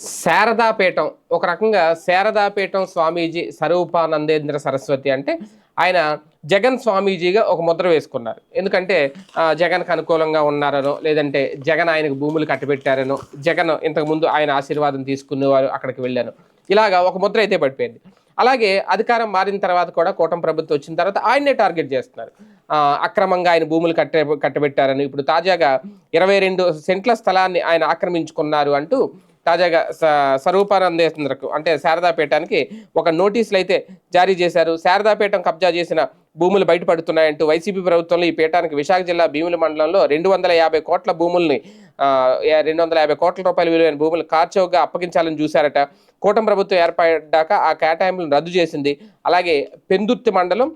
శారదాపీఠం ఒక రకంగా శారదాపీఠం స్వామీజీ స్వరూపానందేంద్ర సరస్వతి అంటే ఆయన జగన్ స్వామీజీగా ఒక ముద్ర వేసుకున్నారు. ఎందుకంటే జగన్కి అనుకూలంగా ఉన్నారనో లేదంటే జగన్ ఆయనకు భూములు కట్టబెట్టారనో జగన్ ఇంతకుముందు ఆయన ఆశీర్వాదం తీసుకునేవారు అక్కడికి వెళ్ళాను ఇలాగా ఒక ముద్ర అయితే పడిపోయింది. అలాగే అధికారం మారిన తర్వాత కూడా కూటమి ప్రభుత్వం వచ్చిన తర్వాత ఆయన్నే టార్గెట్ చేస్తున్నారు. అక్రమంగా ఆయన భూములు కట్టే కట్టబెట్టారని ఇప్పుడు తాజాగా ఇరవై రెండు సెంట్ల స్థలాన్ని ఆయన ఆక్రమించుకున్నారు అంటూ తాజాగా స- స్వరూపానందేంద్రకు అంటే శారదాపేటానికి ఒక నోటీసులు అయితే జారీ చేశారు. శారదాపేటం కబ్జా చేసిన భూములు బయటపడుతున్నాయంటూ వైసీపీ ప్రభుత్వంలో ఈ పీఠానికి విశాఖ జిల్లా భీముల మండలంలో రెండు వందల యాభై కోట్ల భూముల్ని రెండు వందల యాభై కోట్ల రూపాయల విలువైన భూములు కార్చౌగా అప్పగించాలని చూశారట. కూటమి ప్రభుత్వం ఏర్పడ్డాక ఆ కేటాయింపులను రద్దు చేసింది. అలాగే పెందుర్తి మండలం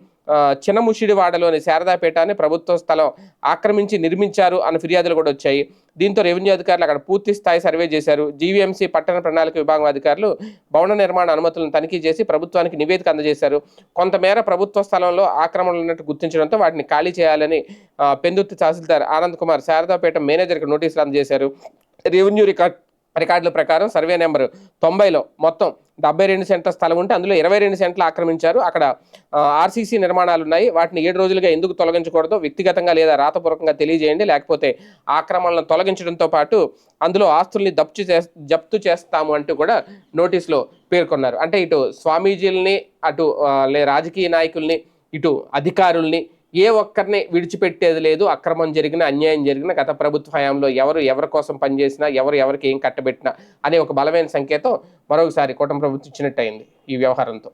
చిన్నముషిడివాడలోని శారదాపేటని ప్రభుత్వ స్థలం ఆక్రమించి నిర్మించారు అన్న ఫిర్యాదులు కూడా వచ్చాయి. దీంతో రెవెన్యూ అధికారులు అక్కడ పూర్తి స్థాయి సర్వే చేశారు. జీవీఎంసీ పట్టణ ప్రణాళిక విభాగం అధికారులు భవన నిర్మాణ అనుమతులను తనిఖీ చేసి ప్రభుత్వానికి నివేదిక అందజేశారు. కొంతమేర ప్రభుత్వ స్థలంలో ఆక్రమణలు ఉన్నట్టు గుర్తించడంతో వాటిని ఖాళీ చేయాలని పెందుర్తి తహసీల్దార్ ఆనంద్ కుమార్ శారదాపేట మేనేజర్కి నోటీసులు అందజేశారు. రెవెన్యూ రికార్డ్ రికార్డుల ప్రకారం సర్వే నెంబర్ తొంభైలో మొత్తం డెబ్బై రెండు సెంట్ల స్థలం ఉంటే అందులో ఇరవై రెండు సెంట్లు ఆక్రమించారు. అక్కడ ఆర్సీసీ నిర్మాణాలు ఉన్నాయి వాటిని ఏడు రోజులుగా ఎందుకు తొలగించకూడదో వ్యక్తిగతంగా లేదా రాతపూర్వకంగా తెలియజేయండి. లేకపోతే ఆక్రమణలను తొలగించడంతో పాటు అందులో ఆస్తుల్ని జప్తు చే జప్తు చేస్తాము అంటూ కూడా నోటీసులో పేర్కొన్నారు. అంటే ఇటు స్వామీజీలని అటు లే రాజకీయ నాయకుల్ని ఇటు అధికారుల్ని ఏ ఒక్కరిని విడిచిపెట్టేది లేదు. అక్రమం జరిగిన అన్యాయం జరిగిన గత ప్రభుత్వ హయాంలో ఎవరు ఎవరి కోసం పనిచేసినా ఎవరు ఎవరికి ఏం కట్టబెట్టినా అనే ఒక బలమైన సంకేతం మరొకసారి కూటమి ప్రభుత్వం ఇచ్చినట్టు అయింది ఈ వ్యవహారంతో.